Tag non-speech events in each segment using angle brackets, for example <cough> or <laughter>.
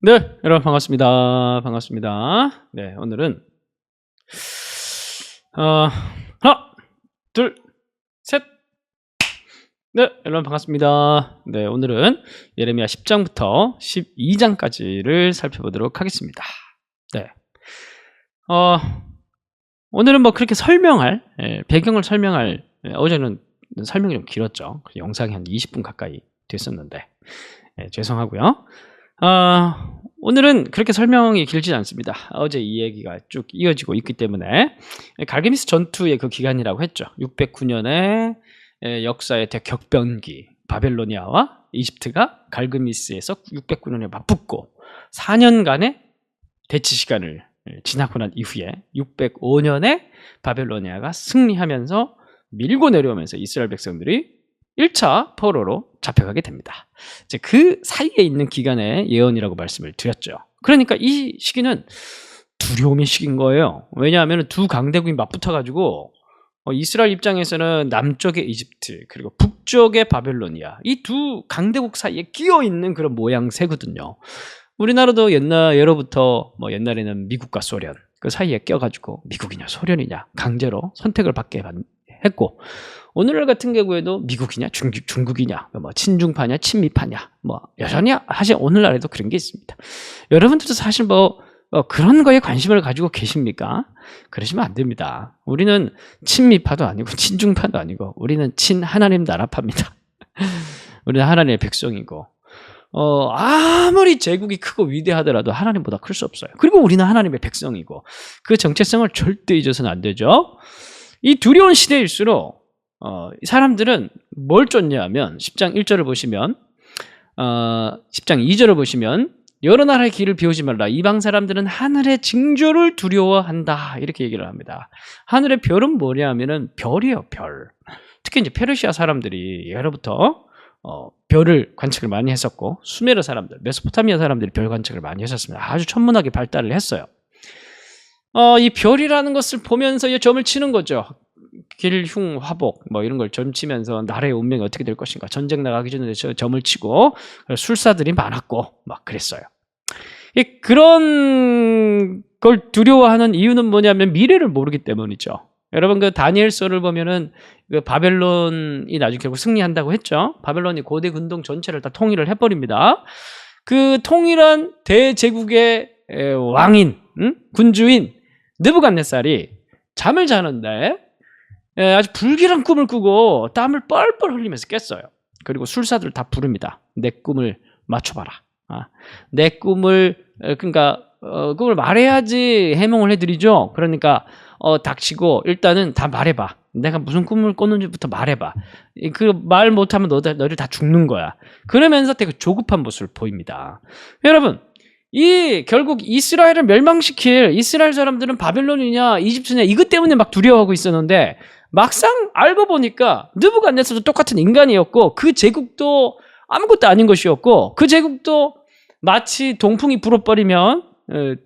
네, 여러분 반갑습니다. 반갑습니다. 네, 오늘은 어, 하나, 둘, 셋. 네, 여러분 반갑습니다. 네, 오늘은 예레미야 10장부터 12장까지를 살펴보도록 하겠습니다. 네. 어, 오늘은 뭐 그렇게 설명할 예, 배경을 설명할 예, 어제는 설명이 좀 길었죠. 영상이 한 20분 가까이 됐었는데 예, 죄송하고요. 아, 오늘은 그렇게 설명이 길지 않습니다. 어제 이 얘기가 쭉 이어지고 있기 때문에 갈기미스 전투의 그 기간이라고 했죠. 609년의 역사의 대격변기 바벨로니아와 이집트가 갈그미스에서 609년에 맞붙고 4년간의 대치 시간을 지나고 난 이후에 605년에 바벨로니아가 승리하면서 밀고 내려오면서 이스라엘 백성들이 1차 포로로 잡혀가게 됩니다. 이제 그 사이에 있는 기간의 예언이라고 말씀을 드렸죠. 그러니까 이 시기는 두려움의 시기인 거예요. 왜냐하면 두 강대국이 맞붙어가지고 어, 이스라엘 입장에서는 남쪽의 이집트 그리고 북쪽의 바벨로니아 이 두 강대국 사이에 끼어 있는 그런 모양새거든요. 우리나라도 옛날 예로부터 뭐 옛날에는 미국과 소련 그 사이에 껴가지고 미국이냐 소련이냐 강제로 선택을 받게 했고 오늘날 같은 경우에도 미국이냐 중국, 중국이냐 뭐 친중파냐 친미파냐 뭐 여전히 사실 오늘날에도 그런 게 있습니다. 여러분들도 사실 뭐, 뭐 그런 거에 관심을 가지고 계십니까? 그러시면 안 됩니다. 우리는 친미파도 아니고 <laughs> 친중파도 아니고 우리는 친 하나님 나라파입니다. <laughs> 우리는 하나님의 백성이고 어, 아무리 제국이 크고 위대하더라도 하나님보다 클 수 없어요. 그리고 우리는 하나님의 백성이고 그 정체성을 절대 잊어서는 안 되죠. 이 두려운 시대일수록 어, 사람들은 뭘 쫓냐면 10장 1절을 보시면 어, 10장 2절을 보시면 여러 나라의 길을 비우지 말라. 이방 사람들은 하늘의 징조를 두려워한다. 이렇게 얘기를 합니다. 하늘의 별은 뭐냐 하면은 별이에요, 별. 특히 이제 페르시아 사람들이 예로부터 어, 별을 관측을 많이 했었고 수메르 사람들, 메소포타미아 사람들이 별 관측을 많이 했었습니다. 아주 천문학이 발달을 했어요. 어, 이 별이라는 것을 보면서 점을 치는 거죠. 길흉 화복 뭐 이런 걸 점치면서 나라의 운명이 어떻게 될 것인가 전쟁 나가기 전에 점을 치고 술사들이 많았고 막 그랬어요. 그런 걸 두려워하는 이유는 뭐냐면 미래를 모르기 때문이죠. 여러분 그 다니엘서를 보면은 그 바벨론이 나중에 결국 승리한다고 했죠. 바벨론이 고대 군동 전체를 다 통일을 해버립니다. 그 통일한 대제국의 왕인 응? 군주인 느부갓네살이 잠을 자는데 예, 아주 불길한 꿈을 꾸고 땀을 뻘뻘 흘리면서 깼어요. 그리고 술사들 다 부릅니다. 내 꿈을 맞춰봐라. 아, 내 꿈을 그러니까 어, 꿈을 말해야지 해몽을 해드리죠. 그러니까 어, 닥치고 일단은 다 말해봐. 내가 무슨 꿈을 꿨는지부터 말해봐. 그 말 못하면 너들 너를 다 죽는 거야. 그러면서 되게 조급한 모습을 보입니다. 여러분 이 결국 이스라엘을 멸망시킬 이스라엘 사람들은 바벨론이냐 이집트냐 이것 때문에 막 두려워하고 있었는데 막상 알고 보니까 느부갓네살도 똑같은 인간이었고 그 제국도 아무것도 아닌 것이었고 그 제국도 마치 동풍이 불어버리면 어,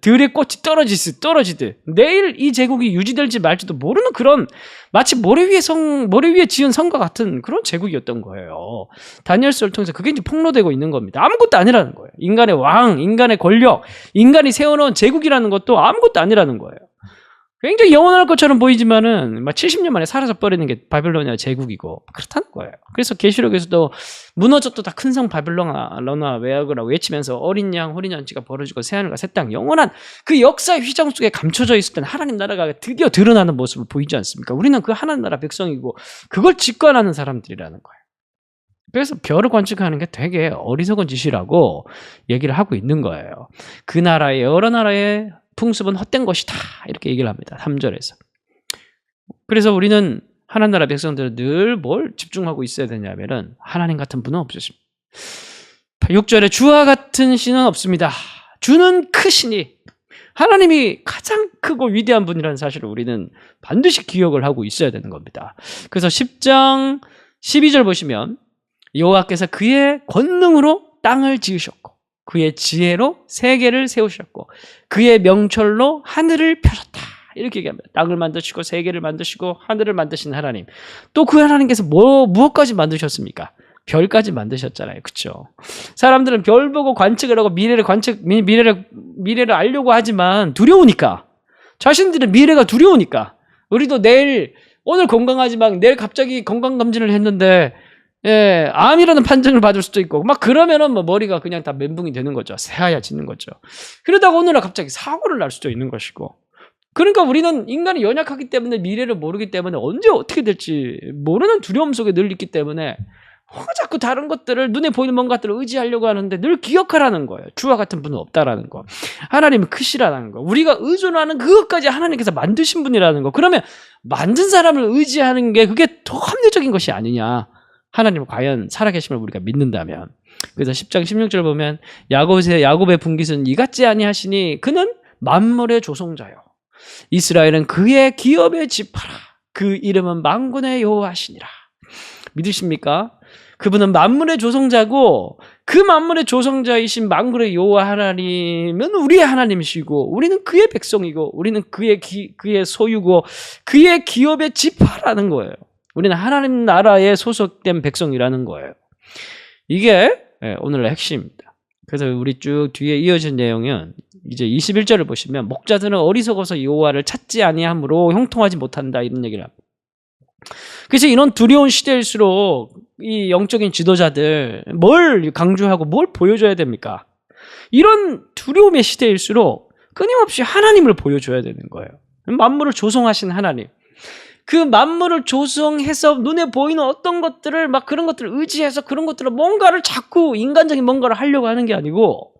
들의 꽃이 떨어지듯 떨어지듯 내일 이 제국이 유지될지 말지도 모르는 그런 마치 모래 위에 성 모래 위에 지은 성과 같은 그런 제국이었던 거예요. 다니엘서를 통해서 그게 이제 폭로되고 있는 겁니다. 아무것도 아니라는 거예요. 인간의 왕, 인간의 권력, 인간이 세워놓은 제국이라는 것도 아무것도 아니라는 거예요. 굉장히 영원할 것처럼 보이지만은 막 70년 만에 사라져 버리는 게 바빌로니아 제국이고 그렇다는 거예요. 그래서 계시록에서도 무너졌도 다 큰 성 바빌로나 외악이라고 외치면서 어린 양 호린 잔치가 벌어지고 새하늘과 새 땅 영원한 그 역사의 휘장 속에 감춰져 때는 하나님 나라가 드디어 드러나는 모습을 보이지 않습니까? 우리는 그 하나님 나라 백성이고 그걸 직관하는 사람들이라는 거예요. 그래서 별을 관측하는 게 되게 어리석은 짓이라고 얘기를 하고 있는 거예요. 그 나라의 여러 나라의 풍습은 헛된 것이다. 이렇게 얘기를 합니다. 3절에서. 그래서 우리는 하나님 나라 백성들은 늘 뭘 집중하고 있어야 되냐면은 하나님 같은 분은 없으십니다. 6절에 주와 같은 신은 없습니다. 주는 크시니 하나님이 가장 크고 위대한 분이라는 사실을 우리는 반드시 기억을 하고 있어야 되는 겁니다. 그래서 10장 12절 보시면 여호와께서 그의 권능으로 땅을 지으셨고 그의 지혜로 세계를 세우셨고 그의 명철로 하늘을 펴셨다. 이렇게 얘기합니다. 땅을 만드시고 세계를 만드시고 하늘을 만드신 하나님. 또 그 하나님께서 뭐 무엇까지 만드셨습니까? 별까지 만드셨잖아요. 그쵸? 사람들은 별 보고 관측을 하고 미래를 관측, 미, 미래를, 미래를 알려고 하지만 두려우니까. 자신들은 미래가 두려우니까. 우리도 내일, 오늘 건강하지만 내일 갑자기 건강 검진을 했는데, 예, 암이라는 판정을 받을 수도 있고, 막 그러면은 뭐 머리가 그냥 다 멘붕이 되는 거죠. 새하얗지는 거죠. 그러다가 어느 날 갑자기 사고를 날 수도 있는 것이고. 그러니까 우리는 인간이 연약하기 때문에 미래를 모르기 때문에 언제 어떻게 될지 모르는 두려움 속에 늘 있기 때문에 어, 자꾸 다른 것들을 눈에 보이는 뭔가 것들을 의지하려고 하는데 늘 기억하라는 거예요. 주와 같은 분은 없다라는 거. 하나님은 크시라는 거. 우리가 의존하는 그것까지 하나님께서 만드신 분이라는 거. 그러면 만든 사람을 의지하는 게 그게 더 합리적인 것이 아니냐. 하나님을 과연 살아계심을 우리가 믿는다면. 그래서 10장 16절 보면 야곱의 야곱의 분깃은 이같지 아니하시니 그는 만물의 조성자요. 이스라엘은 그의 기업의 지파라. 그 이름은 만군의 여호와시니라. 믿으십니까? 그분은 만물의 조성자고 그 만물의 조성자이신 만군의 여호와 하나님은 우리의 하나님이시고 우리는 그의 백성이고 우리는 그의 기, 그의 소유고 그의 기업의 지파라는 거예요. 우리는 하나님 나라에 소속된 백성이라는 거예요. 이게 예, 오늘의 핵심입니다. 그래서 우리 쭉 뒤에 이어진 내용은 이제 21절을 보시면 목자들은 어리석어서 여호와를 찾지 아니하므로 형통하지 못한다 이런 얘기를 합니다. 그래서 이런 두려운 시대일수록 이 영적인 지도자들 뭘 강조하고 뭘 보여줘야 됩니까? 이런 두려움의 시대일수록 끊임없이 하나님을 보여줘야 되는 거예요. 만물을 조성하신 하나님. 그 만물을 조성해서 눈에 보이는 어떤 것들을 막 그런 것들을 의지해서 그런 것들을 뭔가를 자꾸 인간적인 뭔가를 하려고 하는 게 아니고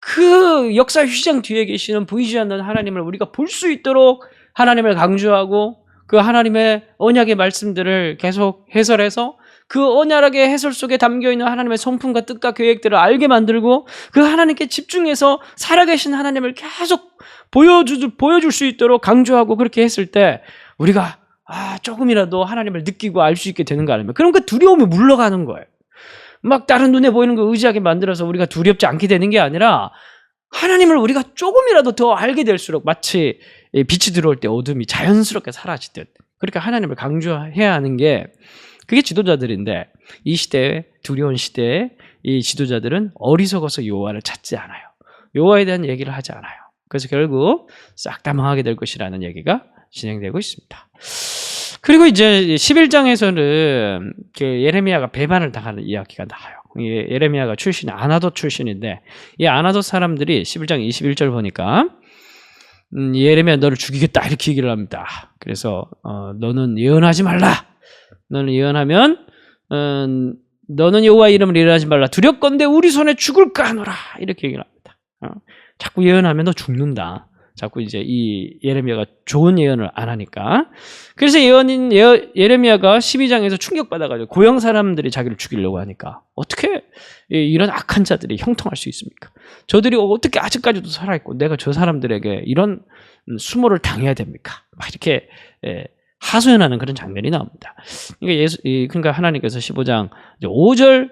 그 역사 휘장 뒤에 계시는 보이지 않는 하나님을 우리가 볼 수 있도록 하나님을 강조하고 그 하나님의 언약의 말씀들을 계속 해설해서 그 언약의 해설 속에 담겨 있는 하나님의 성품과 뜻과 계획들을 알게 만들고 그 하나님께 집중해서 살아계신 하나님을 계속 보여주, 보여줄 수 있도록 강조하고 그렇게 했을 때 우리가 아, 조금이라도 하나님을 느끼고 알 수 있게 되는 거 아닙니까? 그럼 그 두려움이 물러가는 거예요. 막 다른 눈에 보이는 거 의지하게 만들어서 우리가 두렵지 않게 되는 게 아니라 하나님을 우리가 조금이라도 더 알게 될수록 마치 빛이 들어올 때 어둠이 자연스럽게 사라지듯 그렇게 하나님을 강조해야 하는 게 그게 지도자들인데 이 시대에 두려운 시대에 이 지도자들은 어리석어서 여호와를 찾지 않아요. 여호와에 대한 얘기를 하지 않아요. 그래서 결국 싹 다 망하게 될 것이라는 얘기가 진행되고 있습니다. 그리고 이제 11장에서는 그 예레미야가 배반을 당하는 이야기가 나와요. 예레미야가 출신이 아나도 출신인데 이 아나도 사람들이 11장 21절 보니까 음, 예레미야 너를 죽이겠다 이렇게 얘기를 합니다. 그래서 어, 너는 예언하지 말라. 너는 예언하면 음, 너는 여호와 이름을 예언하지 말라. 두렵건대 우리 손에 죽을까 하노라 이렇게 얘기를 합니다. 어, 자꾸 예언하면 너 죽는다. 자꾸 이제 이 예레미야가 좋은 예언을 안 하니까. 그래서 예언인 예, 예레미야가 12장에서 충격받아가지고 고영 사람들이 자기를 죽이려고 하니까 어떻게 이런 악한 자들이 형통할 수 있습니까? 저들이 어떻게 아직까지도 살아있고 내가 저 사람들에게 이런 수모를 당해야 됩니까? 막 이렇게 예, 하소연하는 그런 장면이 나옵니다. 그러니까, 예수, 그러니까 하나님께서 15장 5절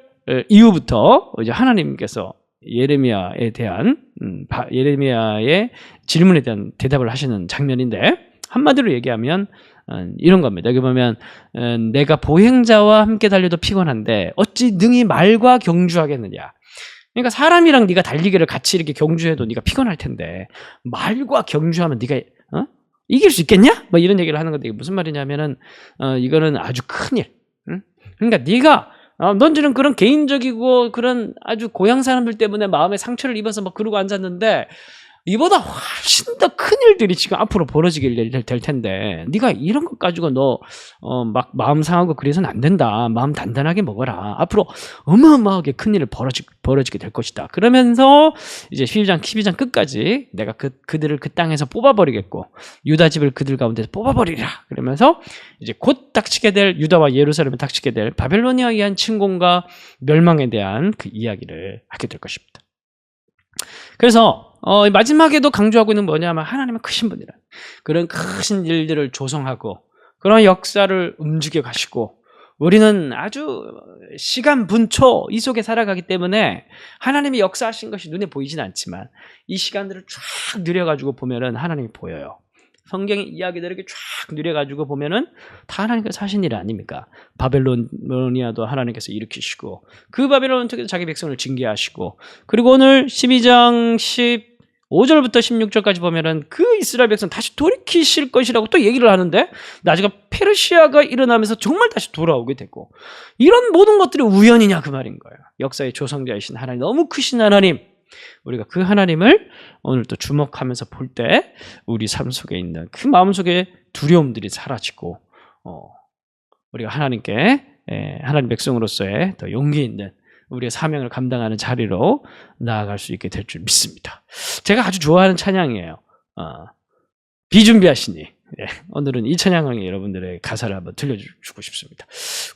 이후부터 이제 하나님께서 예레미야에 대한 음, 예레미야의 질문에 대한 대답을 하시는 장면인데 한마디로 얘기하면 어, 이런 겁니다. 여기 보면 어, 내가 보행자와 함께 달려도 피곤한데 어찌 능히 말과 경주하겠느냐. 그러니까 사람이랑 네가 달리기를 같이 이렇게 경주해도 네가 피곤할 텐데 말과 경주하면 네가 어? 이길 수 있겠냐? 뭐 이런 얘기를 하는 건데 이게 무슨 말이냐면은 어, 이거는 아주 큰 일. 응? 그러니까 네가 어, 넌지는 그런 개인적이고 그런 아주 고향 사람들 때문에 마음에 상처를 입어서 막 그러고 앉았는데 이보다 훨씬 더 큰 일들이 지금 앞으로 벌어지게 될 텐데 네가 이런 것 가지고 너 어, 막 마음 상하고 그래서는 안 된다. 마음 단단하게 먹어라. 앞으로 어마어마하게 큰 일을 벌어지, 벌어지게 될 것이다. 그러면서 이제 12장 12장 끝까지 내가 그 그들을 그 땅에서 뽑아버리겠고 유다 집을 그들 가운데서 뽑아버리라. 그러면서 이제 곧 닥치게 될 유다와 예루살렘을 닥치게 될 바벨로니아에 의한 침공과 멸망에 대한 그 이야기를 하게 될 것입니다. 그래서 어, 마지막에도 강조하고 있는 뭐냐면 하나님은 크신 분이라. 그런 크신 일들을 조성하고 그런 역사를 움직여 가시고 우리는 아주 시간 분초 이 속에 살아가기 때문에 하나님이 역사하신 것이 눈에 보이진 않지만 이 시간들을 쫙 늘려가지고 보면은 하나님이 보여요. 성경의 이야기들을 이렇게 쫙 누려가지고 보면은 다 하나님께서 하신 일 아닙니까? 바벨로니아도 하나님께서 일으키시고 그 바벨론 통해서 자기 백성을 징계하시고 그리고 오늘 12장 15절부터 16절까지 보면은 그 이스라엘 백성 다시 돌이키실 것이라고 또 얘기를 하는데 나중에 페르시아가 일어나면서 정말 다시 돌아오게 됐고 이런 모든 것들이 우연이냐 그 말인 거예요. 역사의 조성자이신 하나님 너무 크신 하나님 우리가 그 하나님을 오늘 또 주목하면서 볼 때 우리 삶 속에 있는 그 마음속에 두려움들이 사라지고 어, 우리가 하나님께 예, 하나님 백성으로서의 더 용기 있는 우리의 사명을 감당하는 자리로 나아갈 수 있게 될 줄 믿습니다. 제가 아주 좋아하는 찬양이에요. 어, 비준비하시니 예, 오늘은 이 찬양을 여러분들의 가사를 한번 들려주고 싶습니다.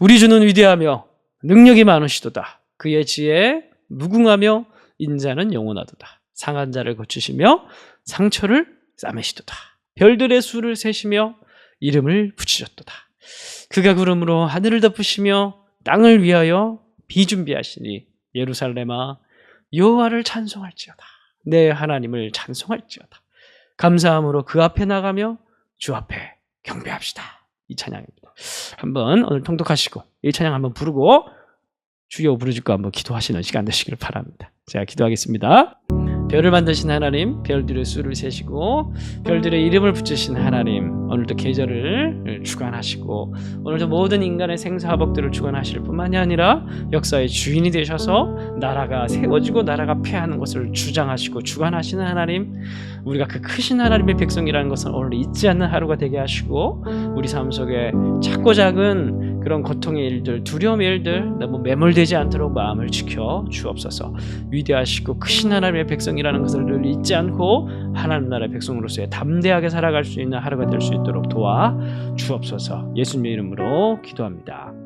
우리 주는 위대하며 능력이 많으시도다. 그의 지혜 무궁하며 인자는 영원하도다. 상한 자를 고치시며 상처를 싸매시도다. 별들의 수를 세시며 이름을 붙이셨도다. 그가 구름으로 하늘을 덮으시며 땅을 위하여 비준비하시니 예루살렘아 여호와를 찬송할지어다. 내 하나님을 찬송할지어다. 감사함으로 그 앞에 나가며 주 앞에 경배합시다. 이 찬양입니다. 한번 오늘 통독하시고 이 찬양 한번 부르고 주여 부르짖고 한번 기도하시는 시간 되시기를 바랍니다. 제가 기도하겠습니다. 별을 만드신 하나님, 별들의 수를 세시고 별들의 이름을 붙이신 하나님, 오늘도 계절을 주관하시고 오늘도 모든 인간의 생사화복들을 주관하실 뿐만이 아니라 역사의 주인이 되셔서 나라가 세워지고 나라가 패하는 것을 주장하시고 주관하시는 하나님, 우리가 그 크신 하나님의 백성이라는 것을 오늘 잊지 않는 하루가 되게 하시고 우리 삶 속에 작고 작은 그런 고통의 일들, 두려움의 일들 너무 매몰되지 않도록 마음을 지켜 주옵소서. 위대하시고 크신 하나님의 백성이라는 것을 늘 잊지 않고 하나님 나라의 백성으로서의 담대하게 살아갈 수 있는 하루가 될 수 있도록 도와 주옵소서. 예수님의 이름으로 기도합니다.